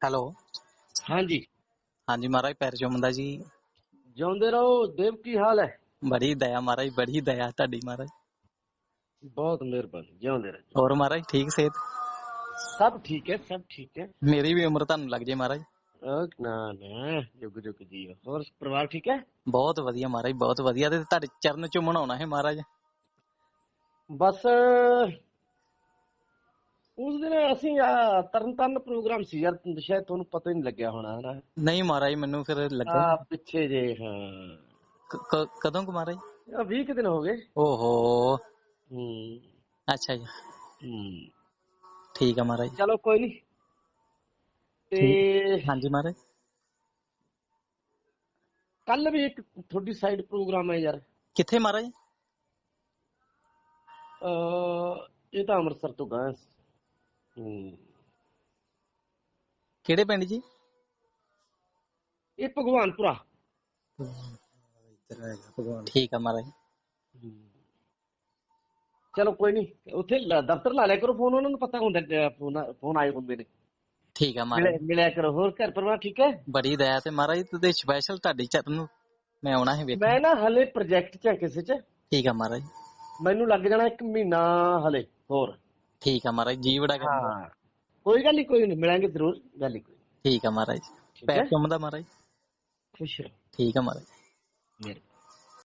Hello. ਹਾਂਜੀ। ਹਾਂਜੀ ਮਹਾਰਾਜ ਪੈਰ ਚੁੰਮਦਾ ਜੀ। ਜਿਉਂਦੇ ਰਹੋ ਦੇਵ ਕੀ ਹਾਲ ਹੈ? ਬੜੀ ਦਇਆ ਮਹਾਰਾਜ ਬੜੀ ਦਇਆ ਤੁਹਾਡੀ ਮਹਾਰਾਜ। ਬਹੁਤ ਮਿਹਰਬਾਨੀ ਜਿਉਂਦੇ ਰਹੋ। ਹੋਰ ਮਹਾਰਾਜ ਠੀਕ ਸਿਹਤ? ਸਭ ਠੀਕ ਹੈ ਸਭ ਠੀਕ ਹੈ। ਮੇਰੀ ਵੀ ਉਮਰ ਤੁਹਾਨੂੰ ਲੱਗ ਜੇ ਮਹਾਰਾਜ। ਓਕ ਨਾ ਨਾ ਜੁਗ ਜੁਗ ਜੀਓ ਹੋਰ ਪਰਿਵਾਰ ਠੀਕ ਹੈ? ਬਹੁਤ ਵਧੀਆ ਮਹਾਰਾਜ ਬਹੁਤ ਵਧੀਆ। ਤੇ ਤੁਹਾਡੇ ਚਰਨ ਚੁੰਮਣ ਆਉਣਾ ਹੈ ਮਹਾਰਾਜ। ਬਸ ਉਸ ਦਿਨ ਅਸੀਂ ਆਹ, ਤਰਨਤਾਰਨ ਪ੍ਰੋਗਰਾਮ ਸੀ ਯਾਰ ਸ਼ਾਇਦ ਤੁਹਾਨੂੰ ਪਤਾ ਹੀ ਨਹੀਂ ਲੱਗਿਆ ਹੋਣਾ ਹਨਾ? ਨਹੀਂ ਮਹਾਰਾਜ ਮੈਨੂੰ ਫਿਰ ਲੱਗਾ ਆ ਪਿੱਛੇ ਜੇ ਹਾਂ। ਕਦੋਂ ਕੁ ਮਹਾਰਾਜ? ਆ 20 ਕੁ ਦਿਨ ਹੋ ਗਏ। ਓਹੋ। ਹੂੰ। ਅੱਛਾ ਜੀ। ਹੂੰ। ਠੀਕ ਆ ਮਹਾਰਾਜ। ਚਲੋ ਕੋਈ ਨਹੀਂ ਤੇ ਹਾਂਜੀ ਮਹਾਰਾਜ। ਕੱਲ ਵੀ ਇੱਕ ਤੁਹਾਡੀ ਸਾਈਡ ਪ੍ਰੋਗਰਾਮ ਹੈ ਯਾਰ। ਕਿੱਥੇ ਮਹਾਰਾਜ? ਅਹ ਇਹ ਤਾਂ ਅੰਮ੍ਰਿਤਸਰ ਤੋਂ ਗਏ ਹੂੰ ਕਿਹੜੇ ਪਿੰਡ ਜੀ? ਇਹ ਭਗਵਾਨਪੁਰਾ। ਠੀਕ ਆ ਮਹਾਰਾਜ। ਚਲੋ ਕੋਈ ਨਹੀਂ ਉੱਥੇ ਲ- ਦਫ਼ਤਰ ਲਾ ਲਿਆ ਕਰੋ ਫੋਨ ਉਹਨਾਂ ਨੂੰ ਪਤਾ ਹੁੰਦਾ ਕਿ ਫੋਨ ਫੋਨ ਆਏ ਹੁੰਦੇ ਨੇ। ਠੀਕ ਆ ਮਹਾਰਾਜ। ਮਿਲਿਆ ਮਿਲਿਆ ਕਰੋ ਹੋਰ ਘਰ ਪਰਿਵਾਰ ਠੀਕ ਹੈ? ਬੜੀ ਦਇਆ ਤੇ ਮਹਾਰਾਜ ਤੇ ਸਪੈਸ਼ਲ ਤੁਹਾਡੀ ਚਰਨ ਨੂੰ ਮੈਂ ਆਉਣਾ ਹੈ ਵੇਖ ਮੈਂ ਨਾ ਹਲੇ ਪ੍ਰੋਜੈਕਟ ਚ ਹਾਂ ਕਿਸੇ ਚ। ਠੀਕ ਆ ਮਹਾਰਾਜ। ਮੈਨੂੰ ਲੱਗ ਜਾਣਾ ਇੱਕ ਮਹੀਨਾ ਹਲੇ ਹੋਰ। ਠੀਕ ਆ ਮਹਾਰਾਜ ਜੀ ਬੜਾ ਕਰ ਹਾਂ ਕੋਈ ਗੱਲ ਨਹੀਂ ਕੋਈ ਨਹੀਂ ਮਿਲਾਂਗੇ ਜ਼ਰੂਰ ਗੱਲ ਹੀ ਕੋਈ। ਠੀਕ ਆ ਮਹਾਰਾਜ। ਪੈਰ ਚੁੰਮਦਾ ਮਹਾਰਾਜ। ਖੁਸ਼ ਰਹੋ। ਠੀਕ ਆ ਮਹਾਰਾਜ।